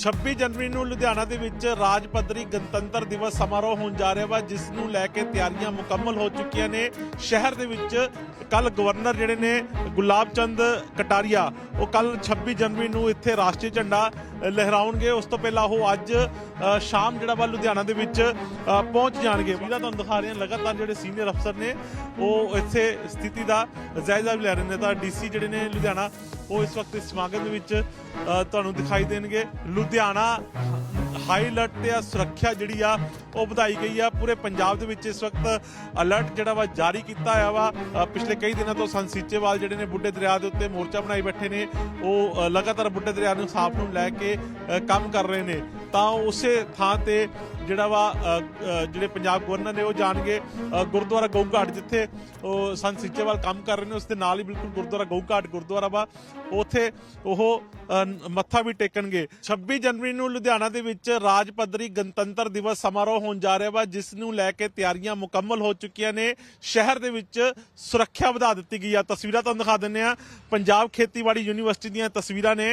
26 ਜਨਵਰੀ ਨੂੰ ਲੁਧਿਆਣਾ ਦੇ ਵਿੱਚ ਰਾਜ ਪੱਧਰੀ ਗਣਤੰਤਰ ਦਿਵਸ ਸਮਾਰੋਹ ਹੋਣ ਜਾ ਰਿਹਾ ਵਾ, ਜਿਸ ਨੂੰ ਲੈ ਕੇ ਤਿਆਰੀਆਂ ਮੁਕੰਮਲ ਹੋ ਚੁੱਕੀਆਂ ਨੇ। ਸ਼ਹਿਰ ਦੇ ਵਿੱਚ ਕੱਲ ਗਵਰਨਰ ਜਿਹੜੇ ਨੇ ਗੁਲਾਬ ਚੰਦ ਕਟਾਰੀਆ, ਉਹ ਕੱਲ 26 ਜਨਵਰੀ ਨੂੰ ਇੱਥੇ ਰਾਸ਼ਟਰੀ ਝੰਡਾ ਲਹਿਰਾਉਣਗੇ। ਉਸ ਤੋਂ ਪਹਿਲਾਂ ਉਹ ਅੱਜ ਸ਼ਾਮ ਜਿਹੜਾ ਵਾ ਲੁਧਿਆਣਾ ਦੇ ਵਿੱਚ ਪਹੁੰਚ ਜਾਣਗੇ। ਜਿਹੜਾ ਤੁਹਾਨੂੰ ਦਿਖਾ ਰਹੇ ਹਾਂ ਲਗਾਤਾਰ ਜਿਹੜੇ ਸੀਨੀਅਰ ਅਫਸਰ ਨੇ, ਉਹ ਇੱਥੇ ਸਥਿਤੀ ਦਾ ਜਾਇਜ਼ਾ ਵੀ ਲੈ ਰਹੇ ਨੇ। ਤਾਂ ਡੀਸੀ ਜਿਹੜੇ ਨੇ ਲੁਧਿਆਣਾ ਉਹ ਇਸ ਵਕਤ ਇਸ ਸਮਾਗਮ ਦੇ ਵਿੱਚ ਤੁਹਾਨੂੰ ਦਿਖਾਈ ਦੇਣਗੇ। ਲੁਧਿਆਣਾ ਹਾਈ ਅਲਰਟ ਤੇ ਆ ਸੁਰੱਖਿਆ ਜਿਹੜੀ ਆ, ਉਹ ਵਧਾਈ ਗਈ ਆ। ਪੂਰੇ ਪੰਜਾਬ ਦੇ ਵਿੱਚ ਇਸ ਵਕਤ ਅਲਰਟ ਜਿਹੜਾ ਵਾ ਜਾਰੀ ਕੀਤਾ ਹੋਇਆ ਵਾ। ਪਿਛਲੇ ਕਈ ਦਿਨਾਂ ਤੋਂ ਸੰਸੀਚੇਵਾਲ ਜਿਹੜੇ ਨੇ ਬੁੱਢੇ ਦਰਿਆ ਦੇ ਉੱਤੇ ਮੋਰਚਾ ਬਣਾਈ ਬੈਠੇ ਨੇ। ਉਹ ਲਗਾਤਾਰ ਬੁੱਢੇ ਦਰਿਆ ਨੂੰ ਸਾਫ਼ ਨੂੰ ਲੈ ਕੇ ਕੰਮ ਕਰ ਰਹੇ ਨੇ। ਤਾਂ ਉਸੇ ਥਾਂ ਤੇ ਜਿਹੜਾ ਵਾ ਜਿਹੜੇ ਪੰਜਾਬ ਗਵਰਨਰ ਨੇ ਉਹ ਜਾਣਗੇ ਗੁਰਦੁਆਰਾ ਗਊਘਾਟ ਜਿੱਥੇ ਉਹ ਸੰਤ ਸਿੱਚੇਵਾਲ ਕੰਮ ਕਰ ਰਹੇ ਨੇ ਉਸ ਦੇ ਨਾਲ ਹੀ ਬਿਲਕੁਲ ਗੁਰਦੁਆਰਾ ਗਊਘਾਟ, ਗੁਰਦੁਆਰਾ ਵਾ। ਉੱਥੇ ਉਹ ਮੱਥਾ ਵੀ ਟੇਕਣਗੇ। 26 ਜਨਵਰੀ ਨੂੰ ਲੁਧਿਆਣਾ ਦੇ ਵਿੱਚ ਰਾਜ ਪੱਧਰੀ ਗਣਤੰਤਰ ਦਿਵਸ ਸਮਾਰੋਹ ਹੋਣ ਜਾ ਰਿਹਾ ਵਾ, ਜਿਸ ਨੂੰ ਲੈ ਕੇ ਤਿਆਰੀਆਂ ਮੁਕੰਮਲ ਹੋ ਚੁੱਕੀਆਂ ਨੇ। ਸ਼ਹਿਰ ਦੇ ਵਿੱਚ ਸੁਰੱਖਿਆ ਵਧਾ ਦਿੱਤੀ ਗਈ ਆ। ਤਸਵੀਰਾਂ ਤੁਹਾਨੂੰ ਦਿਖਾ ਦਿੰਨੇ ਆ ਪੰਜਾਬ ਖੇਤੀਬਾੜੀ ਯੂਨੀਵਰਸਿਟੀ ਦੀਆਂ ਤਸਵੀਰਾਂ ਨੇ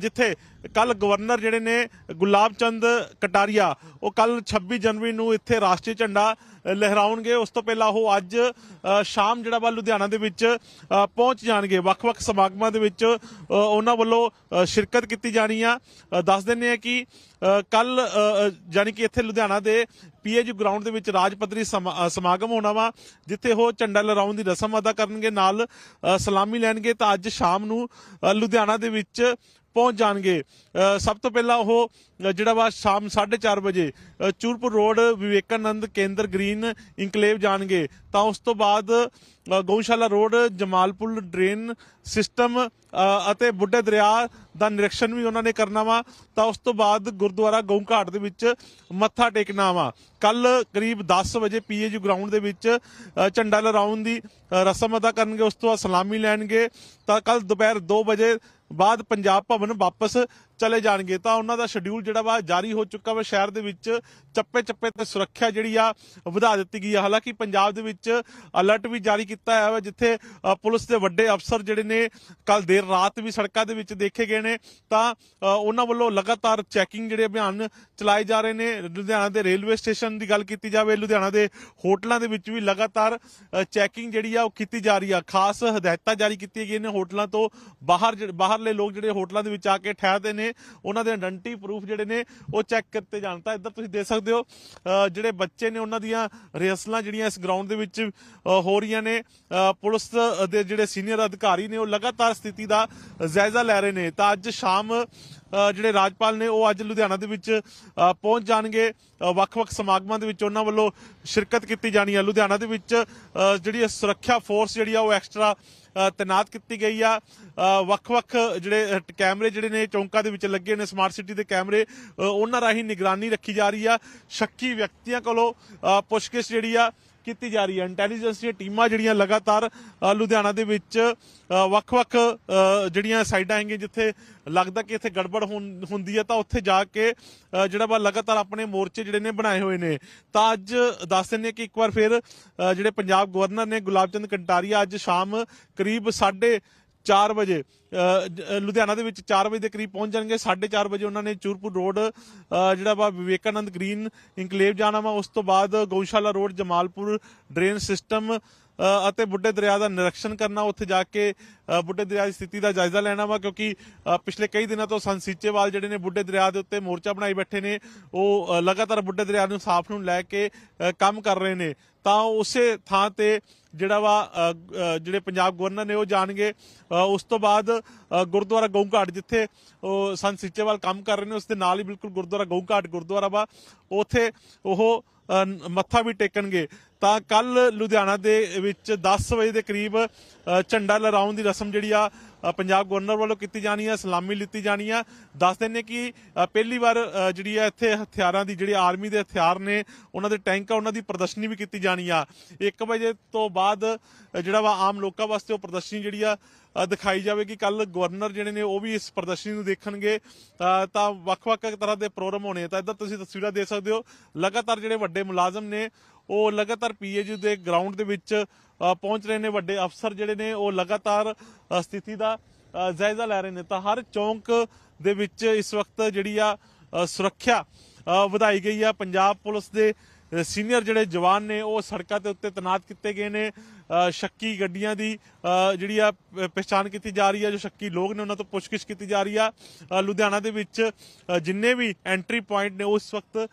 ਜਿੱਥੇ ਕੱਲ ਗਵਰਨਰ ਜਿਹੜੇ ਨੇ ਗੁਲਾਬ ਚੰਦ ਕਟਾਰੀਆ, ਉਹ ਕੱਲ 26 ਜਨਵਰੀ ਨੂੰ ਇੱਥੇ ਰਾਸ਼ਟਰੀ ਝੰਡਾ ਲਹਿਰਾਉਣਗੇ। ਉਸ ਤੋਂ ਪਹਿਲਾਂ ਉਹ ਅੱਜ ਸ਼ਾਮ ਜਿਹੜਾ ਵਾ ਲੁਧਿਆਣਾ ਦੇ ਵਿੱਚ ਪਹੁੰਚ ਜਾਣਗੇ। ਵੱਖ-ਵੱਖ ਸਮਾਗਮਾਂ ਦੇ ਵਿੱਚ ਉਹਨਾਂ ਵੱਲੋਂ ਸ਼ਿਰਕਤ ਕੀਤੀ ਜਾਣੀ ਆ। ਦੱਸ ਦਿੰਨੇ ਆ ਕਿ ਕੱਲ ਜਾਨੀ ਕਿ ਇੱਥੇ ਲੁਧਿਆਣਾ ਦੇ ਪੀਏਯੂ ਗਰਾਊਂਡ ਦੇ ਵਿੱਚ ਰਾਜ ਪੱਧਰੀ ਸਮਾ- ਸਮਾਗਮ ਹੋਣਾ ਵਾ, ਜਿੱਥੇ ਉਹ ਝੰਡਾ ਲਹਿਰਾਉਣ ਦੀ ਰਸਮ ਅਦਾ ਕਰਨਗੇ, ਨਾਲ ਸਲਾਮੀ ਲੈਣਗੇ। ਤਾਂ ਅੱਜ ਸ਼ਾਮ ਨੂੰ ਲੁਧਿਆਣਾ ਦੇ ਵਿੱਚ ਪਹੁੰਚ ਜਾਣਗੇ। ਸਭ ਤੋਂ ਪਹਿਲਾਂ ਉਹ ਜਿਹੜਾ ਵਾ ਸ਼ਾਮ 4:30 ਵਜੇ ਚੂਰਪੁਰ ਰੋਡ, ਵਿਵੇਕਾਨੰਦ ਕੇਂਦਰ ਗ੍ਰੀਨ ਇਨਕਲੇਵ ਜਾਣਗੇ। ਤਾਂ ਉਸ ਤੋਂ ਬਾਅਦ ਗਊਸ਼ਾਲਾ ਰੋਡ, ਜਮਾਲਪੁਰ ਡਰੇਨ ਸਿਸਟਮ ਅਤੇ ਬੁੱਢੇ ਦਰਿਆ ਦਾ ਨਿਰੀਖਣ ਵੀ ਉਹਨਾਂ ਨੇ ਕਰਨਾ ਵਾ। ਤਾਂ ਉਸ ਤੋਂ ਬਾਅਦ ਗੁਰਦੁਆਰਾ ਗਊ ਘਾਟ ਦੇ ਵਿੱਚ ਮੱਥਾ ਟੇਕਣਾ ਵਾ। ਕੱਲ ਕਰੀਬ 10 ਵਜੇ ਪੀਏਯੂ ਗਰਾਊਂਡ ਦੇ ਵਿੱਚ ਝੰਡਾ ਲਹਿਰਾਉਣ ਦੀ ਰਸਮ ਅਦਾ ਕਰਨਗੇ। ਉਸ ਤੋਂ ਬਾਅਦ ਸਲਾਮੀ ਲੈਣਗੇ। ਤਾਂ ਕੱਲ ਦੁਪਹਿਰ 2 ਵਜੇ ਬਾਅਦ ਪੰਜਾਬ ਭਵਨ ਵਾਪਸ ਚਲੇ ਜਾਣਗੇ, ਤਾਂ ਉਹਨਾਂ ਦਾ ਸ਼ਡਿਊਲ ਜਿਹੜਾ ਵਾ ਜਾਰੀ ਹੋ ਚੁੱਕਾ ਵਾ ਸ਼ਹਿਰ ਦੇ ਵਿੱਚ ਚੱਪੇ ਚੱਪੇ ਤੇ ਸੁਰੱਖਿਆ ਜਿਹੜੀ ਆ ਵਧਾ ਦਿੱਤੀ ਗਈ ਆ। ਹਾਲਾਂਕਿ ਪੰਜਾਬ ਦੇ ਵਿੱਚ ਅਲਰਟ ਵੀ ਜਾਰੀ ਕੀਤਾ ਹੋਇਆ ਵਾ, ਜਿੱਥੇ ਪੁਲਿਸ ਦੇ ਵੱਡੇ ਅਫਸਰ ਜਿਹੜੇ ਨੇ ਕੱਲ ਦੇਰ ਰਾਤ ਵੀ ਸੜਕਾਂ ਦੇ ਵਿੱਚ ਦੇਖੇ ਗਏ ਨੇ। ਤਾਂ ਉਹਨਾਂ ਵੱਲੋਂ ਲਗਾਤਾਰ ਚੈਕਿੰਗ ਜਿਹੜੇ ਅਭਿਆਨ ਚਲਾਏ ਜਾ ਰਹੇ ਨੇ। ਲੁਧਿਆਣਾ ਦੇ ਰੇਲਵੇ ਸਟੇਸ਼ਨ ਦੀ ਗੱਲ ਕੀਤੀ ਜਾਵੇ, ਲੁਧਿਆਣਾ ਦੇ ਹੋਟਲਾਂ ਦੇ ਵਿੱਚ ਵੀ ਲਗਾਤਾਰ ਚੈਕਿੰਗ ਜਿਹੜੀ ਆ ਉਹ ਕੀਤੀ ਜਾ ਰਹੀ ਆ। ਖਾਸ ਹਦਾਇਤਾਂ ਜਾਰੀ ਕੀਤੀਆਂ ਗਈਆਂ ਨੇ ਹੋਟਲਾਂ ਤੋਂ। ਬਾਹਰ ਜਿਹੜੇ- ਬਾਹਰਲੇ ਲੋਕ ਜਿਹੜੇ ਹੋਟਲਾਂ ਦੇ ਵਿੱਚ ਆ ਕੇ ਠਹਿਰਦੇ ਨੇ ਉਹਨਾਂ ਦੇ ਆਇਡੈਂਟੀ ਪ੍ਰੂਫ ਜਿਹੜੇ ਨੇ ਉਹ ਚੈੱਕ ਕਰਤੇ ਜਾਣ। ਤਾਂ ਇੱਧਰ ਤੁਸੀਂ ਦੇਖ ਸਕਦੇ ਹੋ ਅ, ਜਿਹੜੇ ਬੱਚੇ ਨੇ ਉਹਨਾਂ ਦੀਆਂ ਰਿਹਰਸਲਾਂ ਜਿਹੜੀਆਂ ਇਸ ਗਰਾਊਂਡ ਦੇ ਵਿੱਚ ਹੋ ਰਹੀਆਂ ਨੇ ਅ, ਪੁਲਿਸ ਦੇ ਜਿਹੜੇ ਸੀਨੀਅਰ ਅਧਿਕਾਰੀ ਨੇ ਉਹ ਲਗਾਤਾਰ ਸਥਿਤੀ ਦਾ ਜਾਇਜ਼ਾ ਲੈ ਰਹੇ ਨੇ। ਤਾਂ ਅੱਜ ਸ਼ਾਮ ਜਿਹੜੇ ਰਾਜਪਾਲ ਨੇ, ਉਹ ਅੱਜ ਲੁਧਿਆਣਾ ਦੇ ਵਿੱਚ ਪਹੁੰਚ ਜਾਣਗੇ। ਵੱਖ-ਵੱਖ ਸਮਾਗਮਾਂ ਦੇ ਵਿੱਚ ਉਹਨਾਂ ਵੱਲੋਂ ਸ਼ਿਰਕਤ ਕੀਤੀ ਜਾਣੀ ਹੈ ਲੁਧਿਆਣਾ ਦੇ ਵਿੱਚ ਜਿਹੜੀ ਸੁਰੱਖਿਆ ਫੋਰਸ ਜਿਹੜੀ ਆ, ਉਹ ਐਕਸਟਰਾ ਤੈਨਾਤ ਕੀਤੀ ਗਈ ਆ। ਵੱਖ-ਵੱਖ ਜਿਹੜੇ ਕੈਮਰੇ ਜਿਹੜੇ ਨੇ, ਚੌਂਕਾਂ ਦੇ ਵਿੱਚ ਲੱਗੇ ਨੇ ਸਮਾਰਟ ਸਿਟੀ ਦੇ ਕੈਮਰੇ ਉਹਨਾਂ ਰਾਹੀਂ ਨਿਗਰਾਨੀ ਰੱਖੀ ਜਾ ਰਹੀ ਆ। ਸ਼ੱਕੀ ਵਿਅਕਤੀਆਂ ਕੋਲੋਂ ਪੁੱਛਗਿੱਛ ਜਿਹੜੀ ਆ ਕੀਤੀ ਜਾ ਰਹੀ ਹੈ। ਇੰਟੈਲੀਜੈਂਸ ਦੀਆਂ ਟੀਮਾਂ ਜਿਹੜੀਆਂ ਲਗਾਤਾਰ ਲੁਧਿਆਣਾ ਦੇ ਵਿੱਚ ਵੱਖ-ਵੱਖ ਜਿਹੜੀਆਂ ਸਾਈਡਾਂ ਹੈਗੀਆਂ ਜਿੱਥੇ ਲੱਗਦਾ ਕਿ ਇੱਥੇ ਗੜਬੜ ਹੁੰ- ਹੁੰਦੀ ਹੈ, ਤਾਂ ਉੱਥੇ ਜਾ ਕੇ ਜਿਹੜਾ ਵਾ ਲਗਾਤਾਰ ਆਪਣੇ ਮੋਰਚੇ ਜਿਹੜੇ ਨੇ ਬਣਾਏ ਹੋਏ ਨੇ। ਤਾਂ ਅੱਜ ਦੱਸ ਦਿੰਦੇ ਹਾਂ ਕਿ ਇੱਕ ਵਾਰ ਫਿਰ ਜਿਹੜੇ ਪੰਜਾਬ ਗਵਰਨਰ ਨੇ ਗੁਲਾਬ ਚੰਦ ਕੰਟਾਰੀਆ ਅੱਜ ਸ਼ਾਮ ਕਰੀਬ 4:30 ਵਜੇ ਲੁਧਿਆਣਾ ਦੇ ਵਿੱਚ 4 ਵਜੇ ਦੇ ਕਰੀਬ ਪਹੁੰਚ ਜਾਣਗੇ। 4:30 ਵਜੇ ਉਹਨਾਂ ਨੇ ਚੂਰਪੁਰ ਰੋਡ ਜਿਹੜਾ ਵਾ ਵਿਵੇਕਾਨੰਦ ਗ੍ਰੀਨ ਇਨਕਲੇਵ ਜਾਣਾ ਵਾ। ਉਸ ਤੋਂ ਬਾਅਦ ਗਊਸ਼ਾਲਾ ਰੋਡ, ਜਮਾਲਪੁਰ ਡਰੇਨ ਸਿਸਟਮ ਅਤੇ ਬੁੱਢੇ ਦਰਿਆ ਦਾ ਨਿਰੀਖਣ ਕਰਨਾ, ਉੱਥੇ ਜਾ ਕੇ ਬੁੱਢੇ ਦਰਿਆ ਦੀ ਸਥਿਤੀ ਦਾ ਜਾਇਜ਼ਾ ਲੈਣਾ ਵਾ, ਕਿਉਂਕਿ ਪਿਛਲੇ ਕਈ ਦਿਨਾਂ ਤੋਂ ਸੰਸੀਚੇਵਾਲ ਜਿਹੜੇ ਨੇ ਬੁੱਢੇ ਦਰਿਆ ਦੇ ਉੱਤੇ ਮੋਰਚਾ ਬਣਾਈ ਬੈਠੇ ਨੇ, ਉਹ ਲਗਾਤਾਰ ਬੁੱਢੇ ਦਰਿਆ ਨੂੰ ਸਾਫ਼ ਨੂੰ ਲੈ ਕੇ ਕੰਮ ਕਰ ਰਹੇ ਨੇ। ਤਾਂ ਉਸੇ ਥਾਂ ਤੇ ਜਿਹੜਾ ਵਾ ਜਿਹੜੇ ਪੰਜਾਬ ਗਵਰਨਰ ਨੇ ਉਹ ਜਾਣਗੇ। ਉਸ ਤੋਂ ਬਾਅਦ ਗੁਰਦੁਆਰਾ ਗਊਘਾਟ, ਜਿੱਥੇ, ਉਹ, ਸੰਤ ਸੀਚੇਵਾਲ ਕੰਮ ਕਰ ਰਹੇ ਨੇ, ਉਸ ਦੇ ਨਾਲ ਹੀ ਬਿਲਕੁਲ ਗੁਰਦੁਆਰਾ ਗਊਘਾਟ ਗੁਰਦੁਆਰਾ ਵਾ। ਉੱਥੇ ਉਹ ਮੱਥਾ ਵੀ ਟੇਕਣਗੇ। ਤਾਂ ਕੱਲ ਲੁਧਿਆਣਾ ਦੇ ਵਿੱਚ 10 ਵਜੇ ਦੇ ਕਰੀਬ ਝੰਡਾ ਲਹਿਰਾਉਣ ਦੀ ਰਸਮ ਜਿਹੜੀ ਆ ਪੰਜਾਬ ਗਵਰਨਰ ਵੱਲੋਂ ਕੀਤੀ ਜਾਣੀ ਆ, ਸਲਾਮੀ ਲਿੱਤੀ ਜਾਣੀ ਆ। ਦੱਸ ਦਿੰਨੇ ਕਿ ਪਹਿਲੀ ਵਾਰ ਜਿਹੜੀ ਆ ਇੱਥੇ ਹਥਿਆਰਾਂ ਦੀ, ਜਿਹੜੀ ਆਰਮੀ ਦੇ ਹਥਿਆਰ ਨੇ, ਉਹਨਾਂ ਦੇ ਟੈਂਕ ਆ, ਉਹਨਾਂ ਦੀ ਪ੍ਰਦਰਸ਼ਨੀ ਵੀ ਕੀਤੀ ਜਾਣੀ ਆ। 1 ਵਜੇ ਤੋਂ ਬਾਅਦ ਜਿਹੜਾ ਵਾ ਆਮ ਲੋਕਾਂ ਵਾਸਤੇ ਉਹ ਪ੍ਰਦਰਸ਼ਨੀ ਜਿਹੜੀ ਆ ਦਿਖਾਈ ਜਾਵੇ ਕਿ ਕੱਲ ਗਵਰਨਰ ਜਿਹੜੇ ਨੇ ਉਹ ਵੀ ਇਸ ਪ੍ਰਦਰਸ਼ਨੀ ਨੂੰ ਦੇਖਣਗੇ। ਤਾਂ ਵੱਖ-ਵੱਖ ਤਰ੍ਹਾਂ ਦੇ ਪ੍ਰੋਗਰਾਮ ਹੋਣੇ ਆ। ਤਾਂ ਇੱਧਰ ਤੁਸੀਂ ਤਸਵੀਰਾਂ ਦੇਖ ਸਕਦੇ ਹੋ, ਲਗਾਤਾਰ ਜਿਹੜੇ ਵੱਡੇ ਮੁਲਾਜ਼ਮ ਨੇ, ਉਹ ਲਗਾਤਾਰ ਪੀਏਯੂ ਦੇ ਗਰਾਊਂਡ ਦੇ ਵਿੱਚ ਪਹੁੰਚ ਰਹੇ ਨੇ। ਵੱਡੇ ਅਫਸਰ ਜਿਹੜੇ ਨੇ, ਉਹ ਲਗਾਤਾਰ ਸਥਿਤੀ ਦਾ ਜਾਇਜ਼ਾ ਲੈ ਰਹੇ ਨੇ। ਤਾਂ ਹਰ ਚੌਂਕ ਦੇ ਵਿੱਚ ਇਸ ਵਕਤ ਜਿਹੜੀ ਆ ਸੁਰੱਖਿਆ ਵਧਾਈ ਗਈ ਆ। ਪੰਜਾਬ ਪੁਲਿਸ ਦੇ ਸੀਨੀਅਰ ਜਿਹੜੇ ਜਵਾਨ ਨੇ, ਉਹ ਸੜਕਾਂ ਦੇ ਉੱਤੇ ਤੈਨਾਤ ਕੀਤੇ ਗਏ ਨੇ। ਸ਼ੱਕੀ ਗੱਡੀਆਂ ਦੀ ਜਿਹੜੀ ਆ ਪ- ਪਛਾਣ ਕੀਤੀ ਜਾ ਰਹੀ ਹੈ ਜੋ ਸ਼ੱਕੀ ਲੋਕ ਨੇ, ਉਹਨਾਂ ਤੋਂ ਪੁੱਛਗਿੱਛ ਕੀਤੀ ਜਾ ਰਹੀ ਆ। ਲੁਧਿਆਣਾ ਦੇ ਵਿੱਚ ਜਿੰਨੇ ਵੀ ਐਂਟਰੀ ਪੁਆਇੰਟ ਨੇ ਉਹ ਇਸ ਵਕਤ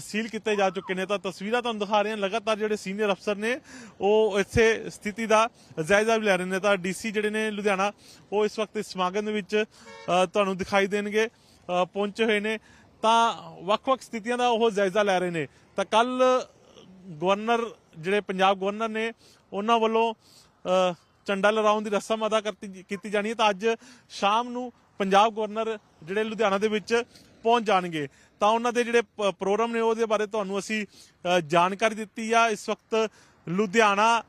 ਸੀਲ ਕੀਤੇ ਜਾ ਚੁੱਕੇ ਨੇ। ਤਾਂ ਤਸਵੀਰਾਂ ਤੁਹਾਨੂੰ ਦਿਖਾ ਰਹੇ ਹਾਂ। ਲਗਾਤਾਰ ਜਿਹੜੇ ਸੀਨੀਅਰ ਅਫਸਰ ਨੇ, ਉਹ ਇੱਥੇ ਸਥਿਤੀ ਦਾ ਜਾਇਜ਼ਾ ਵੀ ਲੈ ਰਹੇ ਨੇ। ਤਾਂ ਡੀਸੀ ਜਿਹੜੇ ਨੇ ਲੁਧਿਆਣਾ, ਉਹ ਇਸ ਵਕਤ ਇਸ ਸਮਾਗਮ ਦੇ ਵਿੱਚ ਤੁਹਾਨੂੰ ਦਿਖਾਈ ਦੇਣਗੇ। ਪਹੁੰਚੇ ਹੋਏ ਨੇ। ਤਾਂ ਵੱਖ-ਵੱਖ ਸਥਿਤੀਆਂ ਦਾ ਉਹ ਜਾਇਜ਼ਾ ਲੈ ਰਹੇ ਨੇ। ਤਾਂ ਕੱਲ ਗਵਰਨਰ, ਜਿਹੜੇ ਪੰਜਾਬ ਗਵਰਨਰ ਨੇ, ਉਹਨਾਂ ਵੱਲੋਂ ਝੰਡਾ ਲਹਿਰਾਉਣ ਦੀ ਰਸਮ ਅਦਾ ਕਰਤੀ ਕੀਤੀ ਜਾਣੀ ਹੈ। ਤਾਂ ਅੱਜ ਸ਼ਾਮ ਨੂੰ ਪੰਜਾਬ ਗਵਰਨਰ ਜਿਹੜੇ ਲੁਧਿਆਣਾ ਦੇ ਵਿੱਚ ਪਹੁੰਚ ਜਾਣਗੇ। ਤਾਂ ਉਹਨਾਂ ਦੇ ਜਿਹੜੇ ਪ- ਪ੍ਰੋਗਰਾਮ ਨੇ, ਉਹਦੇ ਬਾਰੇ ਤੁਹਾਨੂੰ ਅਸੀਂ ਜਾਣਕਾਰੀ ਦਿੱਤੀ ਆ। ਇਸ ਵਕਤ ਲੁਧਿਆਣਾ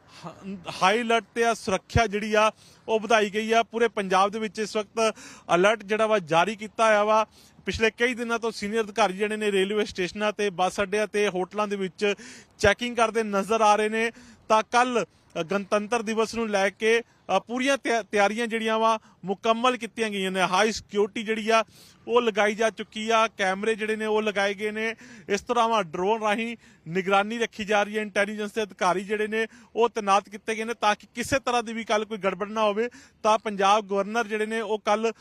ਹਾਈ ਅਲਰਟ ਤੇ ਆ, ਸੁਰੱਖਿਆ ਜਿਹੜੀ ਆ, ਉਹ ਵਧਾਈ ਗਈ ਆ। ਪੂਰੇ ਪੰਜਾਬ ਦੇ ਵਿੱਚ ਇਸ ਵਕਤ ਅਲਰਟ ਜਿਹੜਾ ਵਾ ਜਾਰੀ ਕੀਤਾ ਹੋਇਆ ਵਾ। ਪਿਛਲੇ ਕਈ ਦਿਨਾਂ ਤੋਂ ਸੀਨੀਅਰ ਅਧਿਕਾਰੀ ਜਿਹੜੇ ਨੇ ਰੇਲਵੇ ਸਟੇਸ਼ਨਾਂ ਤੇ ਬੱਸ ਅੱਡਿਆਂ ਤੇ ਹੋਟਲਾਂ ਦੇ ਵਿੱਚ ਚੈਕਿੰਗ ਕਰਦੇ ਨਜ਼ਰ ਆ ਰਹੇ ਨੇ। ਤਾਂ ਕੱਲ ਗਣਤੰਤਰ ਦਿਵਸ ਨੂੰ ਲੈ ਕੇ ਪੂਰੀਆਂ ਤਿਆ- ਤਿਆਰੀਆਂ ਜਿਹੜੀਆਂ ਵਾ ਮੁਕੰਮਲ ਕੀਤੀਆਂ ਗਈਆਂ ਨੇ। ਹਾਈ ਸਿਕਿਉਰਿਟੀ ਜਿਹੜੀ ਆ ਉਹ ਲਗਾਈ ਜਾ ਚੁੱਕੀ ਆ। ਕੈਮਰੇ ਜਿਹੜੇ ਨੇ ਉਹ ਲਗਾਏ ਗਏ ਨੇ। ਇਸ ਤੋਂ ਇਲਾਵਾ ਡਰੋਨ ਰਾਹੀਂ ਨਿਗਰਾਨੀ ਰੱਖੀ ਜਾ ਰਹੀ ਹੈ। ਇੰਟੈਲੀਜੈਂਸ ਦੇ ਅਧਿਕਾਰੀ ਜਿਹੜੇ ਨੇ ਉਹ ਤੈਨਾਤ ਕੀਤੇ ਗਏ ਨੇ ਤਾਂ ਕਿ ਕਿਸੇ ਤਰ੍ਹਾਂ ਦੀ ਵੀ ਕੱਲ ਕੋਈ ਗੜਬੜ ਨਾ ਹੋਵੇ। ਤਾਂ ਪੰਜਾਬ ਗਵਰਨਰ ਜਿਹੜੇ ਨੇ ਉਹ ਕੱਲ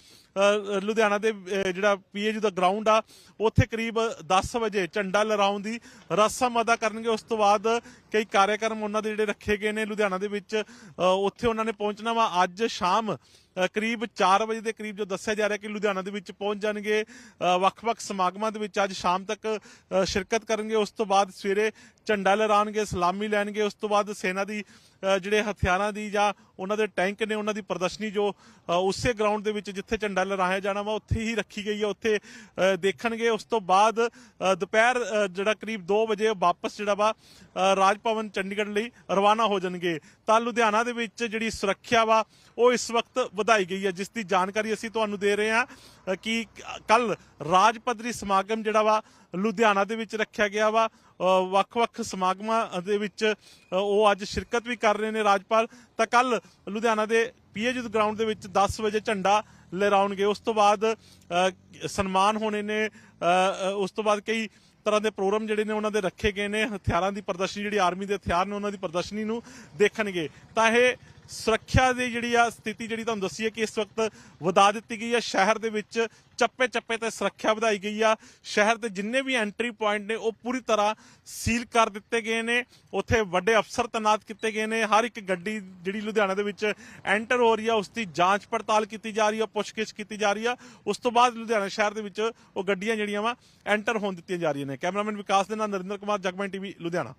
ਲੁਧਿਆਣਾ ਦੇ ਅ, ਜਿਹੜਾ ਪੀਏਯੂ ਦਾ ਗਰਾਊਂਡ ਆ ਉੱਥੇ ਕਰੀਬ 10 ਵਜੇ ਝੰਡਾ ਲਹਿਰਾਉਣ ਦੀ ਰਸਮ ਅਦਾ ਕਰਨਗੇ। ਉਸ ਤੋਂ ਬਾਅਦ ਕਈ ਕਾਰਜਕ੍ਰਮ ਉਹਨਾਂ ਦੇ ਜਿਹੜੇ ਰੱਖੇ ਗਏ ਨੇ ਲੁਧਿਆਣਾ ਦੇ ਵਿੱਚ। ਉੱਥੇ ਉਹਨਾਂ ਨੇ ਪਹੁੰਚ ਵਾ ਅੱਜ ਸ਼ਾਮ। ਕਰੀਬ 4 ਵਜੇ ਦੇ ਕਰੀਬ ਜੋ ਦੱਸਿਆ ਜਾ ਰਿਹਾ ਕਿ ਲੁਧਿਆਣਾ ਦੇ ਵਿੱਚ ਪਹੁੰਚ ਜਾਣਗੇ ਵੱਖ-ਵੱਖ ਸਮਾਗਮਾਂ ਦੇ ਵਿੱਚ ਅੱਜ ਸ਼ਾਮ ਤੱਕ ਸ਼ਿਰਕਤ ਕਰਨਗੇ। ਉਸ ਤੋਂ ਬਾਅਦ ਸਵੇਰੇ ਝੰਡਾ ਲਹਿਰਾਣਗੇ ਸਲਾਮੀ ਲੈਣਗੇ। ਉਸ ਤੋਂ ਬਾਅਦ ਸੈਨਾ ਦੀ ਜਿਹੜੇ ਹਥਿਆਰਾਂ ਦੀ ਜਾਂ ਉਹਨਾਂ ਦੇ ਟੈਂਕ ਨੇ, ਉਹਨਾਂ ਦੀ ਪ੍ਰਦਰਸ਼ਨੀ ਜੋ ਉਸੇ ਗਰਾਊਂਡ ਦੇ ਵਿੱਚ ਜਿੱਥੇ ਝੰਡਾ ਲਹਿਰਾਇਆ ਜਾਣਾ ਵਾ, ਉੱਥੇ ਹੀ ਰੱਖੀ ਗਈ ਹੈ। ਉੱਥੇ ਦੇਖਣਗੇ। ਉਸ ਤੋਂ ਬਾਅਦ ਦੁਪਹਿਰ ਜਿਹੜਾ ਕਰੀਬ 2 ਵਜੇ ਵਾਪਸ ਜਿਹੜਾ ਵਾ ਰਾਜ ਭਵਨ ਚੰਡੀਗੜ੍ਹ ਲਈ ਰਵਾਨਾ ਹੋ ਜਾਣਗੇ। ਤਾਂ ਲੁਧਿਆਣਾ ਦੇ ਵਿੱਚ ਜਿਹੜੀ ਸੁਰੱਖਿਆ ਵਾ, ਉਹ ਇਸ ਵਕਤ ਵਧਾਈ ਗਈ ਹੈ ਜਿਸ ਦੀ ਜਾਣਕਾਰੀ ਅਸੀਂ ਤੁਹਾਨੂੰ ਦੇ ਰਹੇ ਹਾਂ ਅ, ਕਿ ਕੱਲ ਰਾਜ ਪੱਧਰੀ ਸਮਾਗਮ ਜਿਹੜਾ ਵਾ ਲੁਧਿਆਣਾ ਦੇ ਵਿੱਚ ਰੱਖਿਆ ਗਿਆ ਵਾ। ਵੱਖ-ਵੱਖ ਸਮਾਗਮਾਂ ਦੇ ਵਿੱਚ ਉਹ ਅੱਜ ਸ਼ਿਰਕਤ ਵੀ ਕਰ ਰਹੇ ਨੇ ਰਾਜਪਾਲ। ਤਾਂ ਕੱਲ ਲੁਧਿਆਣਾ ਦੇ ਪੀਏਯੂ ਗਰਾਊਂਡ ਦੇ ਵਿੱਚ 10 ਵਜੇ ਝੰਡਾ ਲਹਿਰਾਉਣਗੇ। ਉਸ ਤੋਂ ਬਾਅਦ ਸਨਮਾਨ ਹੋਣੇ ਨੇ ਉਸ ਤੋਂ ਬਾਅਦ ਕਈ ਤਰ੍ਹਾਂ ਦੇ ਪ੍ਰੋਗਰਾਮ ਜਿਹੜੇ ਨੇ ਉਹਨਾਂ ਦੇ ਰੱਖੇ ਗਏ ਨੇ। ਹਥਿਆਰਾਂ ਦੀ ਪ੍ਰਦਰਸ਼ਨੀ ਜਿਹੜੀ ਆਰਮੀ ਦੇ ਹਥਿਆਰ ਨੇ ਉਹਨਾਂ ਦੀ ਪ੍ਰਦਰਸ਼ਨੀ ਨੂੰ ਦੇਖਣਗੇ। ਤਾਂ ਇਹ ਸੁਰੱਖਿਆ ਦੀ ਜਿਹੜੀ ਆ ਸਥਿਤੀ ਜਿਹੜੀ ਤੁਹਾਨੂੰ ਦੱਸੀ ਹੈ ਕਿ ਇਸ ਵਕਤ ਵਧਾ ਦਿੱਤੀ ਗਈ ਹੈ ਸ਼ਹਿਰ ਦੇ ਵਿੱਚ ਚੱਪੇ ਚੱਪੇ ਤੇ ਸੁਰੱਖਿਆ ਵਧਾਈ ਗਈ ਆ। ਸ਼ਹਿਰ ਦੇ ਜਿੰਨੇ ਵੀ ਐਂਟਰੀ ਪੁਆਇੰਟ ਨੇ, ਉਹ ਪੂਰੀ ਤਰ੍ਹਾਂ ਸੀਲ ਕਰ ਦਿੱਤੇ ਗਏ ਨੇ। ਉੱਥੇ ਵੱਡੇ ਅਫਸਰ ਤੈਨਾਤ ਕੀਤੇ ਗਏ ਨੇ। ਹਰ ਇੱਕ ਗੱਡੀ ਜਿਹੜੀ ਲੁਧਿਆਣਾ ਦੇ ਵਿੱਚ ਐਂਟਰ ਹੋ ਰਹੀ ਆ ਉਸ ਦੀ ਜਾਂਚ ਪੜਤਾਲ ਕੀਤੀ ਜਾ ਰਹੀ ਆ, ਪੁੱਛਗਿੱਛ ਕੀਤੀ ਜਾ ਰਹੀ ਆ। ਉਸ ਤੋਂ ਬਾਅਦ ਲੁਧਿਆਣਾ ਸ਼ਹਿਰ ਦੇ ਵਿੱਚ ਉਹ ਗੱਡੀਆਂ ਜਿਹੜੀਆਂ ਵਾ ਐਂਟਰ ਹੋਣ ਦਿੱਤੀਆਂ ਜਾ ਰਹੀਆਂ ਨੇ। ਕੈਮਰਾਮੈਨ ਵਿਕਾਸ ਦੇ ਨਾਲ ਨਰਿੰਦਰ ਕੁਮਾਰ, ਜਗਮਨ ਟੀਵੀ, ਲੁਧਿਆਣਾ।